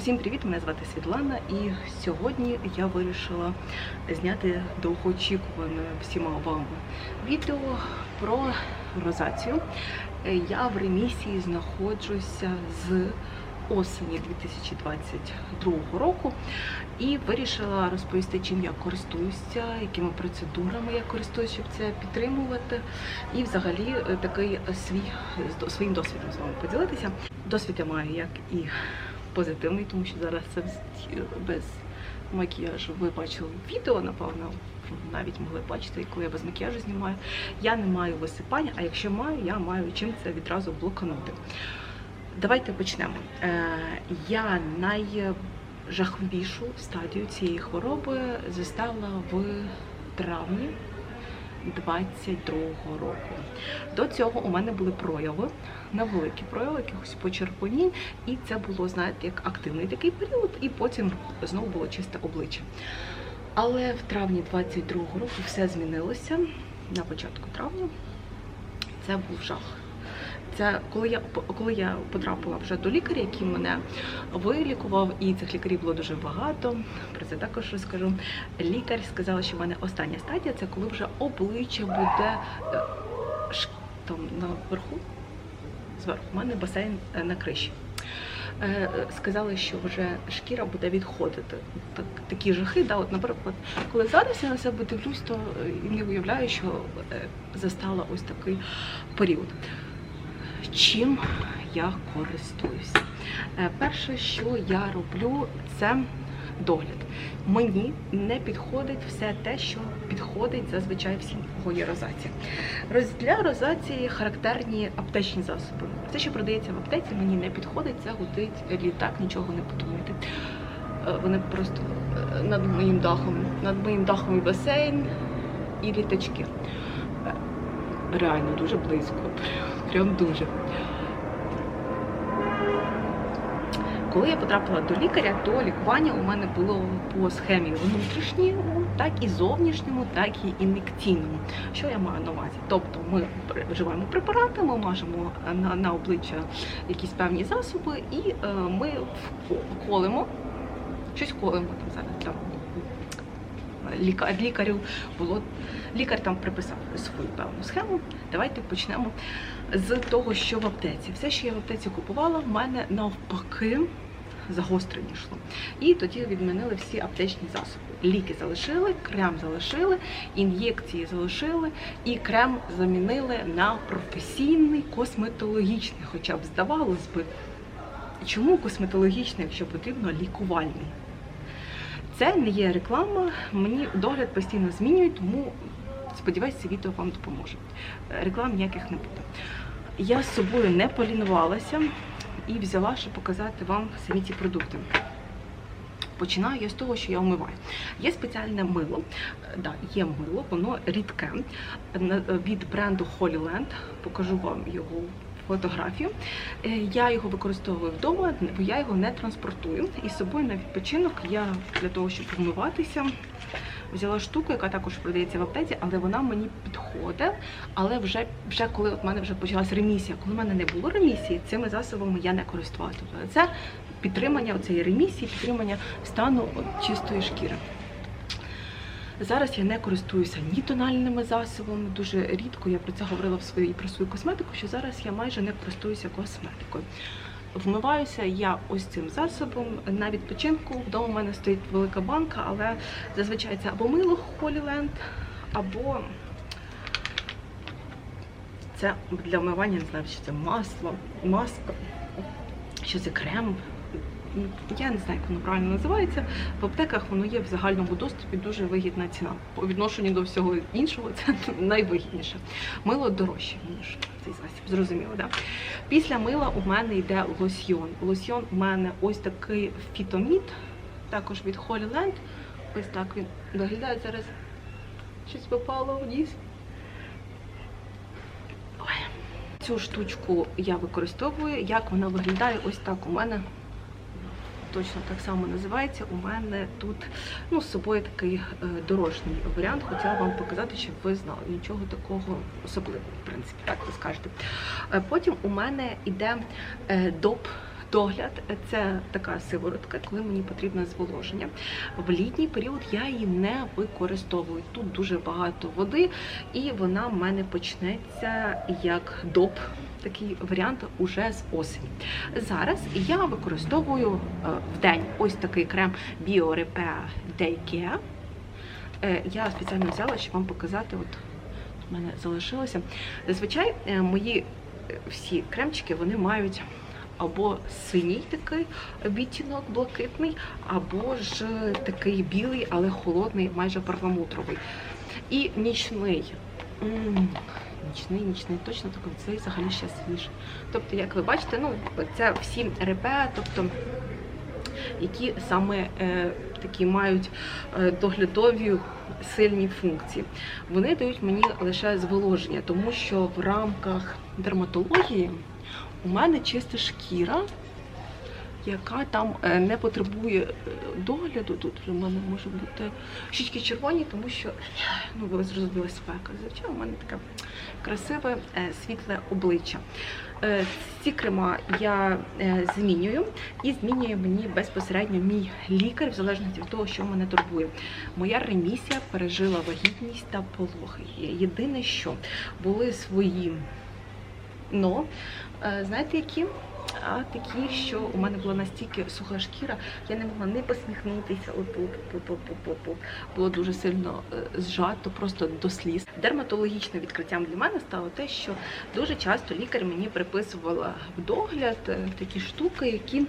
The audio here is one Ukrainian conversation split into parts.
Усім привіт! Мене звати Світлана, і сьогодні я вирішила зняти довгоочікуване всіма вами відео про розацію. Е, Я в ремісії знаходжуся з осені 2022 року і вирішила розповісти, чим я користуюся, якими процедурами я користуюся, щоб це підтримувати. І взагалі е, такий е, свій своїм досвідом з вами поділитися. Досвід я маю як і позитивний, тому що зараз це без- макіяжу. Ви бачили відео, напевно, навіть могли бачити, коли я без макіяжу знімаю. Я не маю висипання, а якщо маю, я маю чим це відразу блоканути. Давайте почнемо. Е, я найжахливішу стадію цієї хвороби застала в травні 22-го року. До цього у мене були прояви, невеликі прояви, якихось почервонінь, і це було, знаєте, як активний такий період, і потім знову було чисте обличчя. Але в травні 22-го року все змінилося на початку травня. Це був жах. Це коли я коли я потрапила вже до лікаря, який мене вилікував, і цих лікарів було дуже багато. Про це також розкажу. Лікар сказала, що в мене остання стадія це коли вже обличчя буде е, там наверху. Зверху у мене басейн е, на криші. Е, Сказали, що вже шкіра буде відходити. Так, такі жахи, да, от, наприклад, коли зараз я на себе дивлюсь, то не уявляю, що застала ось такий період. Чим я користуюся? Е, Перше, що я роблю, це догляд. Мені не підходить все те, що підходить зазвичай всім, кого є розація. Роз- Для розації характерні аптечні засоби. Все, що продається в аптеці, мені не підходить, це гудить літак, нічого не подумайте. Е, Вони просто е, над моїм дахом, над моїм дахом і басейн і літачки. Е, Реально дуже близько. Прям дуже. Коли я потрапила до лікаря, то лікування у мене було по схемі внутрішньому, так і зовнішньому, так і ін'єкційному. Що я маю на увазі? Тобто ми вживаємо препарати, ми мажемо на, на обличчя якісь певні засоби, і е, ми колемо, щось колемо там зараз там. Лікар, лікарю було лікар там приписав свою певну схему. Давайте почнемо з того, що в аптеці. Все, що я в аптеці купувала, в мене навпаки загострення йшло. І тоді відмінили всі аптечні засоби. Ліки залишили, крем залишили, ін'єкції залишили, і крем замінили на професійний косметологічний, хоча б здавалось би. Чому косметологічний, якщо потрібно лікувальний? Це не є реклама, мені догляд постійно змінюють, тому сподіваюся, це відео вам допоможе. Е, Реклам ніяких не буде. Я з собою не полінувалася і взяла, щоб показати вам самі ці продукти. Починаю я з того, що я вмиваю. Є спеціальне мило, Е, да, є мило, воно рідке від бренду Holyland. Покажу вам його фотографію. Е, Я його використовую вдома, бо я його не транспортую. І з собою на відпочинок я для того, щоб вмиватися, взяла штуку, яка також продається в аптеці, але вона мені підходить. Але вже, вже коли от мене вже почалась ремісія, коли в мене не було ремісії, цими засобами я не користувалася. Тобто це підтримання цієї ремісії, підтримання стану от, чистої шкіри. Зараз я не користуюся ні тональними засобами, дуже рідко я про це говорила в своїй про свою косметику, що зараз я майже не користуюся косметикою. Вмиваюся я ось цим засобом на відпочинку. Вдома в мене стоїть велика банка, але зазвичай це або мило Холіленд, або це для вмивання, не знаю, що це масло, маска, що це крем. Я не знаю, як воно правильно називається. В аптеках воно є в загальному доступі дуже вигідна ціна. По відношенню до всього іншого це найвигідніше. Мило дорожче, ніж цей засіб. Зрозуміло, да? Після мила у мене йде лосьйон. Лосьйон у мене ось такий фітомід, також від Holyland. Ось так він виглядає зараз. Щось попало вниз. Ой. Цю штучку я використовую. Як вона виглядає? Ось так у мене точно так само називається. У мене тут ну, з собою такий е, дорожній варіант. Хотіла вам показати, щоб ви знали. Нічого такого особливого, в принципі, так ви скажете. Е, потім у мене йде е, доп догляд це така сиворотка, коли мені потрібно зволоження. В літній період я її не використовую. Тут дуже багато води, і вона в мене почнеться як доп. Такий варіант уже з осені. Зараз я використовую е, в день ось такий крем BioRepair Day Care. Е, Я спеціально взяла, щоб вам показати. От в мене залишилося. Зазвичай е, мої всі кремчики вони мають або синій такий відтінок блакитний, або ж такий білий, але холодний, майже перламутровий. І нічний. Нічний, нічний, точно такий, цей взагалі ще свіжий. Тобто, як ви бачите, ну це всі репе, тобто які саме е, такі мають е, доглядові сильні функції. Вони дають мені лише зволоження, тому що в рамках дерматології у мене чиста шкіра, яка там е, не потребує е, догляду. Тут в мене може бути щічки червоні, тому що ну ви зрозуміли спека. Звичайно, у мене таке красиве е, світле обличчя. Ці крема я змінюю і змінює мені безпосередньо мій лікар, в залежності від того, що мене турбує. Моя ремісія пережила вагітність та пологи. Єдине, що були свої но, знаєте, які? А такі, що у мене була настільки суха шкіра, я не могла не посміхнутися. Отут, тут, тут, тут, тут. Було дуже сильно е, зжато, просто до сліз. Дерматологічним відкриттям для мене стало те, що дуже часто лікар мені приписувала в догляд е, такі штуки, які,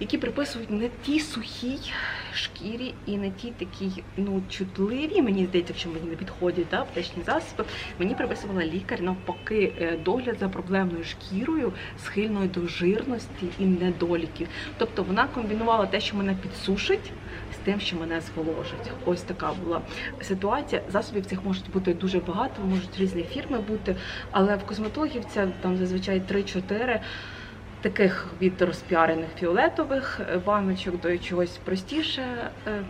які приписують не тій сухій шкірі і не ті такі ну чутливі, мені здається, що мені не підходять да, аптечні засоби. Мені приписувала лікар навпаки е, догляд за проблемною шкірою, схильною до жирності і недоліків. Тобто вона комбінувала те, що мене підсушить. З тим, що мене зволожить. Ось така була ситуація. Засобів цих можуть бути дуже багато, можуть різні фірми бути, але в косметологів це там зазвичай 3-4 таких від розпіарених фіолетових е, баночок до чогось простіше. Е,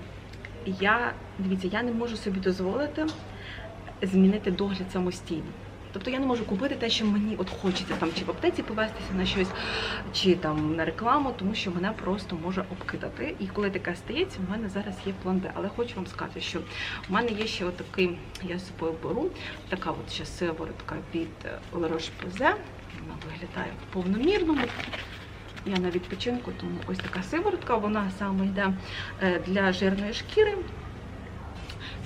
Я дивіться, я не можу собі дозволити змінити догляд самостійно. Тобто я не можу купити те, що мені от хочеться там чи в аптеці повестися на щось, чи там на рекламу, тому що мене просто може обкидати. І коли таке стається, в мене зараз є план Б. Але хочу вам сказати, що в мене є ще отакий, я собою беру, така от ще сиворотка від La Roche-Posay. Вона виглядає в повномірному. Я на відпочинку, тому ось така сиворотка, вона саме йде е, для жирної шкіри.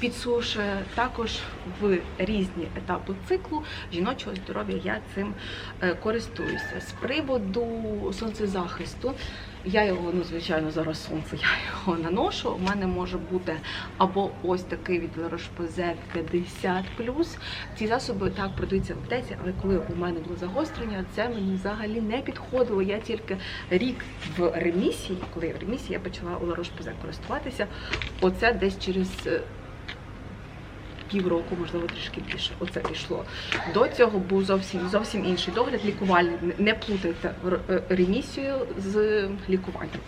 Підсушує також в різні етапи циклу жіночого здоров'я. Я цим е, користуюся. З приводу сонцезахисту, я його, ну, звичайно, зараз сонце, я його наношу. У мене може бути або ось такий від La 50 Ці засоби так продаються в аптеці, але коли у мене було загострення, це мені взагалі не підходило. Я тільки рік в ремісії, коли я в ремісії, я почала у Roche-Posay користуватися. Оце десь через. Півроку, можливо, трішки більше. Оце пішло. До цього був зовсім зовсім інший догляд, лікувальний. Не плутайте е, ремісію з лікуванням.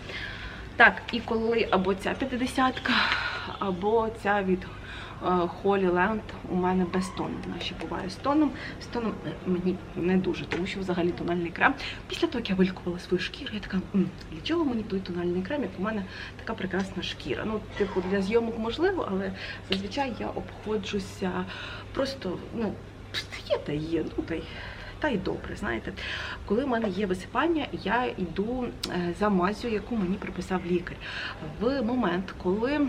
Так, і коли або ця 50-ка, або ця від Holy Land у мене без тону. Вона ще буває з тоном. З тоном е, мені не дуже, тому що взагалі тональний крем. Після того, як я вилікувала свою шкіру, я така, «М, для чого мені той тональний крем, як у мене така прекрасна шкіра. Ну, типу, для зйомок можливо, але зазвичай я обходжуся просто, ну, є та є, ну та й. Та й добре, знаєте, коли в мене є висипання, я йду е, за мазю, яку мені приписав лікар. В момент, коли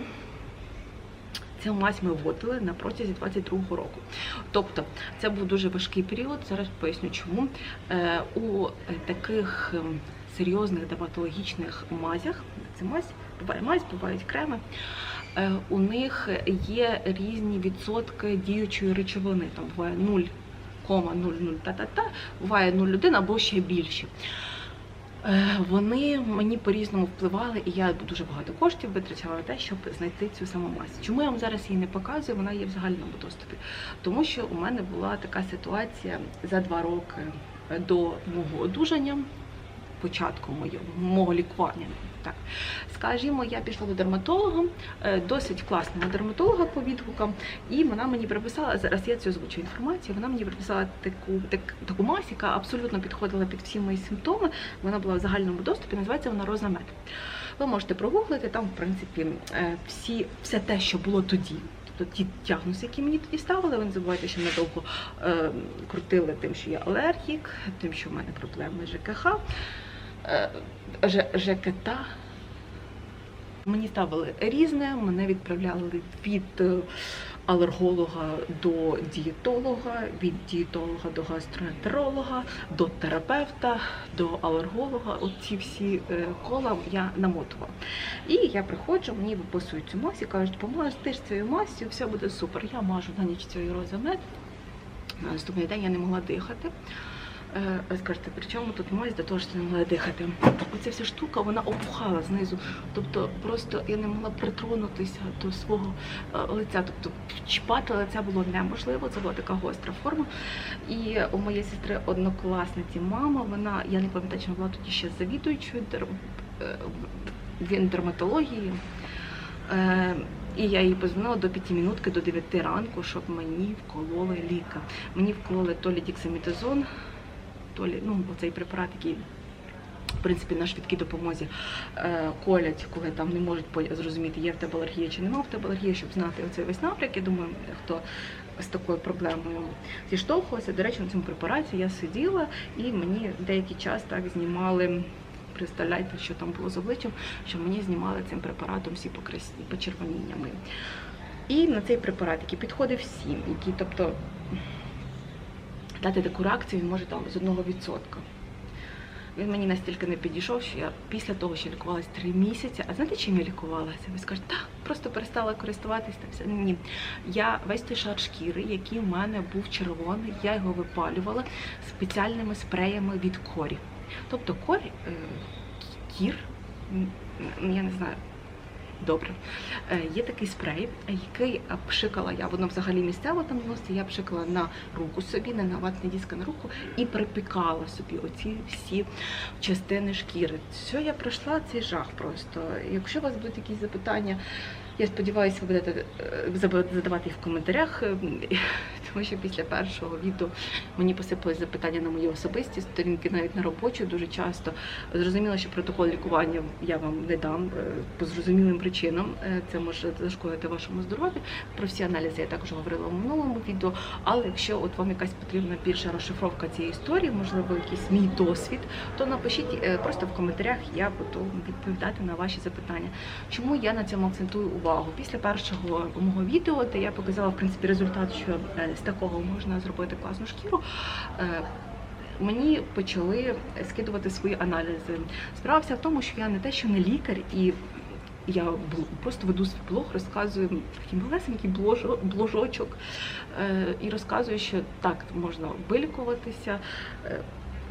цю мазь ми вводили на протязі 22-го року. Тобто це був дуже важкий період. Зараз поясню, чому Е, у таких ем, серйозних дерматологічних мазях, це мазь, буває мазь, бувають креми. е, У них є різні відсотки діючої речовини. Там буває 0,00 та-та-та, буває 0,1 або ще більше. Е, Вони мені по-різному впливали, і я дуже багато коштів витрачала на те, щоб знайти цю саму мазь. Чому я вам зараз її не показую? Вона є в загальному доступі. Тому що у мене була така ситуація за два роки до мого одужання, початку моєго, мого лікування, Так, скажімо, я пішла до дерматолога, е, досить класного дерматолога по відгукам, і вона мені приписала зараз. Я цю озвучу інформацію. Вона мені приписала таку так, таку мазь, яка абсолютно підходила під всі мої симптоми. Вона була в загальному доступі. Називається вона Розамед. Ви можете прогуглити там, в принципі, е, всі все те, що було тоді. Тобто ті діагнози, які мені тоді ставили, ви не забувайте, що мене е, крутили тим, що я алергік, тим, що в мене проблеми з ЖКХ, ЖКТ. Мені ставили різне, мене відправляли від е, алерголога до дієтолога, від дієтолога до гастроентеролога, до терапевта, до алерголога. Оці всі е, кола я намотувала. І я приходжу, мені виписують цю мазь і кажуть, помажеш ти ж цією массю, все буде супер. Я мажу на ніч цією розамет. На наступний день я не могла дихати. Е, Ви скажете, при чому тут мазь до того, що не могла дихати? Оця вся штука, вона опухала знизу. Тобто просто я не могла притронутися до свого е, лиця. Тобто чіпати лиця було неможливо, це була така гостра форма. І у моєї сестри однокласниці мама, вона, я не пам'ятаю, чи була тоді ще завідуючою е, дерматології. Е, і я їй позвонила до п'ятимінутки до 9 ранку, щоб мені вкололи ліка. Мені вкололи то лі то лі, ну, оцей препарат, який в принципі на швидкій допомозі е, колять, коли там не можуть зрозуміти, є в тебе алергія чи нема в тебе алергії, щоб знати оцей весь напряк. Я думаю, хто з такою проблемою зіштовхувався. До речі, на цьому препараті я сиділа і мені деякий час так знімали. Представляєте, що там було з обличчям, що мені знімали цим препаратом всі покрасні почервоніння мої. І на цей препарат, який підходить всім, який, тобто, дати таку реакцію, він може там з одного відсотка. Він мені настільки не підійшов, що я після того, що лікувалася три місяці. А знаєте, чим я лікувалася? Ви скажете, так, просто перестала користуватись та все. Ні. Я весь той шар шкіри, який в мене був червоний, я його випалювала спеціальними спреями від корі. Тобто корі, е, кір, я не знаю. Добре. Е, Є такий спрей, який е, пшикала я, воно взагалі місцево там носить, я пшикала на руку собі, на ватний диск, на руку, і припікала собі оці всі частини шкіри. Все, я пройшла цей жах просто. Якщо у вас будуть якісь запитання, я сподіваюся, ви будете е, задавати їх в коментарях, е, тому що після першого відео мені посипались запитання на мої особисті сторінки, навіть на робочу дуже часто. Зрозуміло, що протокол лікування я вам не дам е, по зрозумілим причинам. Це може зашкодити вашому здоров'ю. Про всі аналізи я також говорила в минулому відео. Але якщо от вам якась потрібна більша розшифровка цієї історії, можливо, якийсь мій досвід, то напишіть просто в коментарях. Я буду відповідати на ваші запитання. Чому я на цьому акцентую увагу? Після першого мого відео, де я показала в принципі результат, що е, з такого можна зробити класну шкіру. е, Мені почали скидувати свої аналізи. Справа вся в тому, що я не те, що не лікар, і я просто веду свій блог, розказую такий малесенький бложочок е, і розказую, що так можна вилікуватися.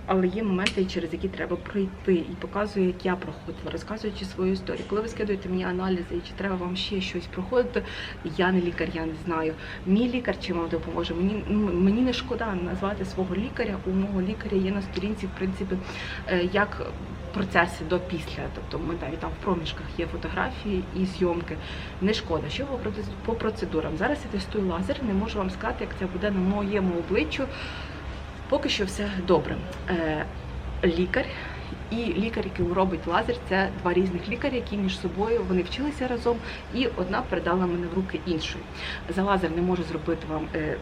Але є моменти, через які треба пройти, і показую, як я проходила, розказуючи свою історію. Коли ви скидуєте мені аналізи, і чи треба вам ще щось проходити, я не лікар, я не знаю. Мій лікар чим вам допоможе. Мені ну, мені не шкода назвати свого лікаря. У мого лікаря є на сторінці, в принципі, е, як процеси до після. Тобто ми навіть там в проміжках є фотографії і зйомки. Не шкода. Що по процедурам? Зараз я тестую лазер, не можу вам сказати, як це буде на моєму обличчю. Поки що все добре. Е, лікар і лікар, який робить лазер, це два різних лікарі, які між собою вони вчилися разом, і одна передала мене в руки іншої. За лазер не можу зробити вам. Е,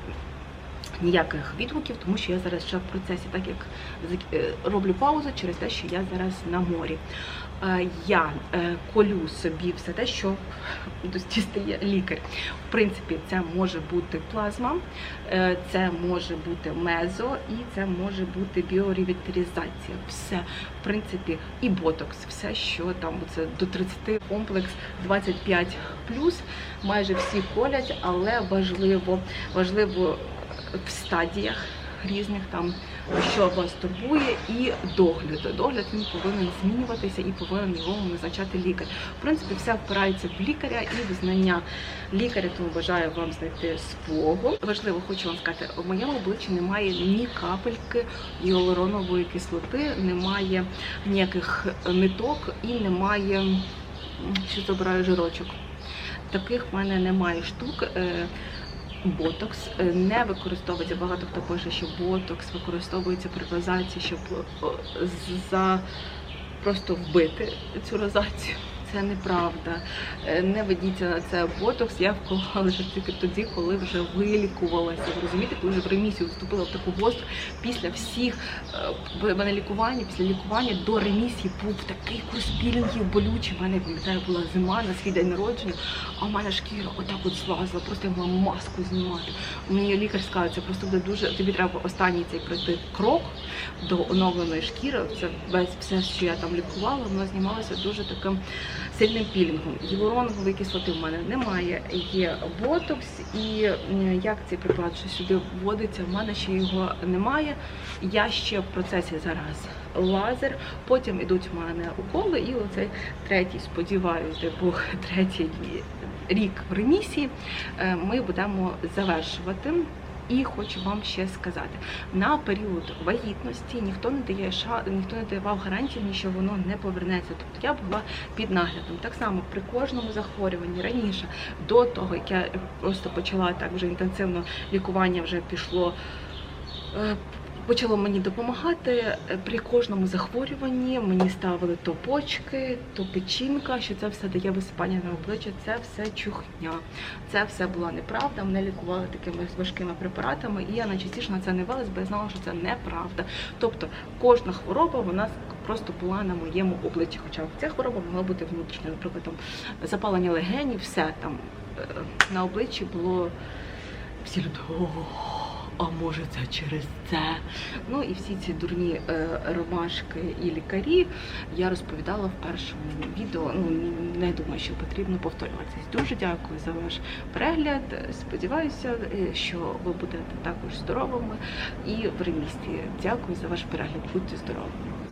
Ніяких відгуків, тому що я зараз ще в процесі, так як е, роблю паузу через те, що я зараз на морі. Е, Я е, колю собі все те, що дістає лікар. В принципі, це може бути плазма, е, це може бути мезо і це може бути біоревіталізація. Все, в принципі, і ботокс, все, що там це до 30 комплекс 25 майже всі колять, але важливо, важливо в стадіях різних там що вас турбує, і догляд. Догляд він повинен змінюватися і повинен його визначати лікар. В принципі, все впирається в лікаря і в знання лікаря, тому бажаю вам знайти свого. Важливо, хочу вам сказати, у моєму обличчі немає ні капельки гіалуронової кислоти, немає ніяких ниток і немає що забираю жирочок. Таких в мене немає штук. Е, Ботокс е, не використовується. Багато хто пише, що ботокс використовується при розації, щоб за просто вбити цю розацію. Це неправда. Е, Не ведіться на це ботокс. Я вколола вже тільки тоді, коли вже вилікувалася. Розумієте, коли вже в ремісію вступила в таку гостру після всіх е, мене лікування, після лікування до ремісії був такий курс пілінгів болючий. У мене пам'ятаю, була зима на свій день народження, а в мене шкіра отак от злазила, просто я могла маску знімати. Мені лікар сказав, це просто буде дуже. Тобі треба останній цей пройти крок до оновленої шкіри. Це весь все, що я там лікувала, воно знімалося дуже таким сильним пілінгом. Гіалуронової кислоти в мене немає. Є ботокс, і як цей препарат що сюди вводиться, в мене ще його немає. Я ще в процесі зараз лазер. Потім ідуть в мене уколи, і оцей третій, сподіваюся, Бог, третій рік в ремісії е, ми будемо завершувати. І хочу вам ще сказати, на період вагітності ніхто не дає ніхто не давав гарантії, що воно не повернеться. Тобто я була під наглядом. Так само при кожному захворюванні раніше, до того як я просто почала так вже інтенсивно лікування, вже пішло. Почало мені допомагати Е, при кожному захворюванні. Мені ставили то почки, то печінка, що це все дає висипання на обличчя. Це все чухня. Це все була неправда. Мене лікували такими важкими препаратами, і я найчастіше на це не велась, бо я знала, що це неправда. Тобто кожна хвороба вона просто була на моєму обличчі. Хоча ця хвороба могла бути внутрішньою, наприклад, там запалення легенів, все там е, на обличчі було всі люди. «О, А може це через це? Ну і всі ці дурні е, ромашки і лікарі я розповідала в першому відео. Ну не думаю, що потрібно повторюватись. Дуже дякую за ваш перегляд. Сподіваюся, е, що ви будете також здоровими і в ремісті. Дякую за ваш перегляд. Будьте здоровими.